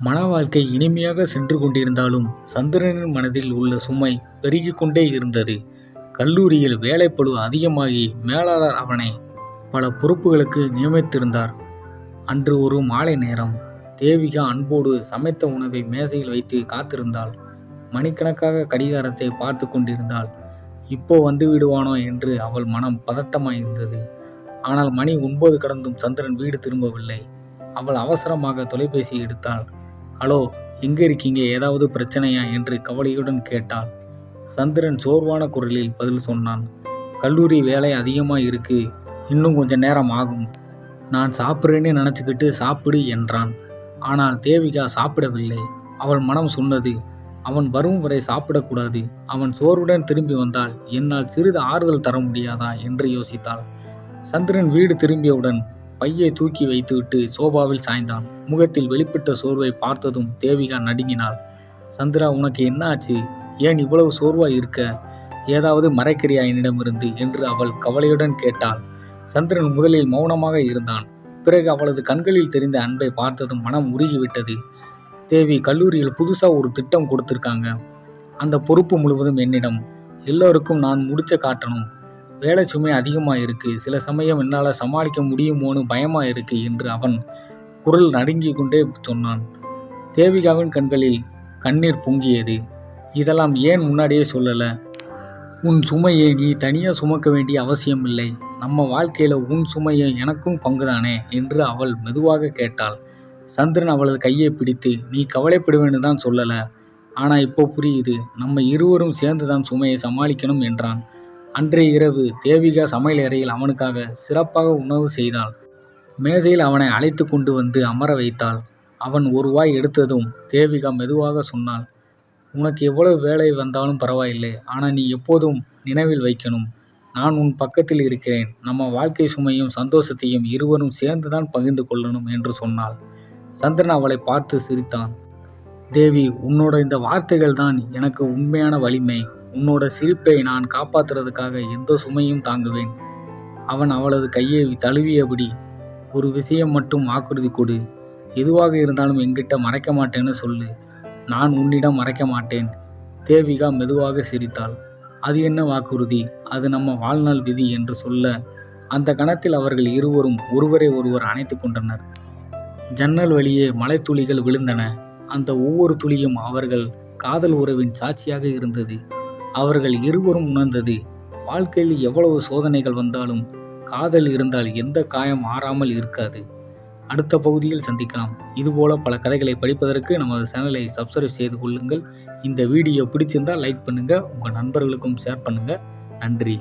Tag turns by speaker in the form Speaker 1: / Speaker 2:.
Speaker 1: மன வாழ்க்கை இனிமையாக சென்று கொண்டிருந்தாலும் சந்திரனின் மனதில் உள்ள சுமை பெருகி கொண்டே இருந்தது. கல்லூரியில் வேலைப்பளு அதிகமாகி மேலாளர் அவனை பல பொறுப்புகளுக்கு நியமித்திருந்தார். அன்று ஒரு மாலை நேரம். தேவிகா அன்போடு சமைத்த உணவை மேசையில் வைத்து காத்திருந்தாள். மணிக்கணக்காக கடிகாரத்தை பார்த்து கொண்டிருந்தாள். இப்போ வந்துவிடுவானோ என்று அவள் மனம் பதட்டமாயிருந்தது. ஆனால் மணி ஒன்பது கடந்தும் சந்திரன் வீடு திரும்பவில்லை. அவள் அவசரமாக தொலைபேசி எடுத்தாள். ஹலோ எங்க இருக்கீங்க ஏதாவது பிரச்சனையா என்று கவலையுடன் கேட்டாள். சந்திரன் சோர்வான குரலில் பதில் சொன்னான். கல்லூரி வேலை அதிகமாக இருக்கு. இன்னும் கொஞ்ச நேரம் ஆகும். நான் சாப்பிட்றேன்னு நினச்சிக்கிட்டு சாப்பிடு என்றான். ஆனால் தேவிகா சாப்பிடவில்லை. அவள் மனம் சொன்னது அவன் வரும் வரை சாப்பிடக்கூடாது. அவன் சோர்வுடன் திரும்பி வந்தால் என்னால் சிறிது ஆறுதல் தர முடியாதா என்று யோசித்தாள். சந்திரன் வீடு திரும்பியவுடன் பையை தூக்கி வைத்துவிட்டு சோபாவில் சாய்ந்தான். முகத்தில் வெளிப்பட்ட சோர்வை பார்த்ததும் தேவிகா நடுங்கினாள். சந்திரா உனக்கு என்ன ஆச்சு? ஏன் இவ்வளவு சோர்வாய் இருக்க? ஏதாவது மறைக்கிறியா என்னிடமிருந்து என்று அவள் கவலையுடன் கேட்டாள். சந்திரன் முதலில் மௌனமாக இருந்தான். பிறகு அவளது கண்களில் தெரிந்த அன்பை பார்த்ததும் மனம் உருகிவிட்டது. தேவி கல்லூரியில் புதுசாக ஒரு திட்டம் கொடுத்திருக்காங்க. அந்த பொறுப்பு முழுவதும் என்னிடம். எல்லோருக்கும் நான் முடிச்ச காட்டணும். வேலை சுமை அதிகமாக இருக்குது சில சமயம் என்னால் சமாளிக்க முடியுமோன்னு பயமாக இருக்கு என்று அவன் குரல் நடுங்கிக் கொண்டே சொன்னான். தேவிகாவின் கண்களில் கண்ணீர் பொங்கியது. இதெல்லாம் ஏன் முன்னாடியே சொல்லலை உன் சுமையை நீ தனியாக சுமக்க வேண்டிய அவசியமில்லை. நம்ம வாழ்க்கையில் உன் சுமையை எனக்கும் பங்குதானே என்று அவள் மெதுவாக கேட்டாள். சந்திரன் அவளது கையை பிடித்து நீ கவலைப்படுவேன்னு தான் சொல்லலை ஆனால் இப்போ புரியுது. நம்ம இருவரும் சேர்ந்து தான் சுமையை சமாளிக்கணும் என்றான். அன்றைய இரவு தேவிகா சமையல் அறையில் அவனுக்காக சிறப்பாக உணவு செய்தாள். மேஜையில் அவனை அழைத்து கொண்டு வந்து அமர வைத்தாள். அவன் ஒரு வாய் எடுத்ததும் தேவிகா மெதுவாக சொன்னாள். உனக்கு எவ்வளவு வேலை வந்தாலும் பரவாயில்லை. ஆனால் நீ எப்போதும் நினைவில் வைக்கணும். நான் உன் பக்கத்தில் இருக்கிறேன். நம்ம வாழ்க்கை சுமையும் சந்தோஷத்தையும் இருவரும் சேர்ந்துதான் பகிர்ந்து கொள்ளணும் என்று சொன்னாள். சந்திரன் அவளை பார்த்து சிரித்தான். தேவி உன்னோட இந்த வார்த்தைகள் தான் எனக்கு உண்மையான வலிமை. உன்னோட சிரிப்பை நான் காப்பாற்றுறதுக்காக எந்த சுமையும் தாங்குவேன். அவன் அவளது கையை தழுவியபடி ஒரு விஷயம் மட்டும் வாக்குறுதி கொடு. எதுவாக இருந்தாலும் என்கிட்ட மறைக்க மாட்டேன்னு சொல்லு. நான் உன்னிடம் மறைக்க மாட்டேன். தேவிகா மெதுவாக சிரித்தாள். அது என்ன வாக்குறுதி? அது நம்ம வாழ்நாள் விதி என்று சொல்ல அந்த கணத்தில் அவர்கள் இருவரும் ஒருவரை ஒருவர் அணைத்து கொண்டனர். ஜன்னல் வழியே மலைத்துளிகள் விழுந்தன. அந்த ஒவ்வொரு துளியும் அவர்கள் காதல் உறவின் சாட்சியாக இருந்தது. அவர்கள் இருவரும் உணர்ந்தது. வாழ்க்கையில் எவ்வளவு சோதனைகள் வந்தாலும் காதல் இருந்தால் எந்த காயம் ஆறாமல் இருக்காது. அடுத்த பகுதியில் சந்திக்கலாம். இதுபோல பல கதைகளை படிப்பதற்கு நமது சேனலை சப்ஸ்கிரைப் செய்து கொள்ளுங்கள். இந்த வீடியோ பிடிச்சிருந்தா லைக் பண்ணுங்கள் உங்கள் நண்பர்களுக்கும் ஷேர் பண்ணுங்கள் நன்றி.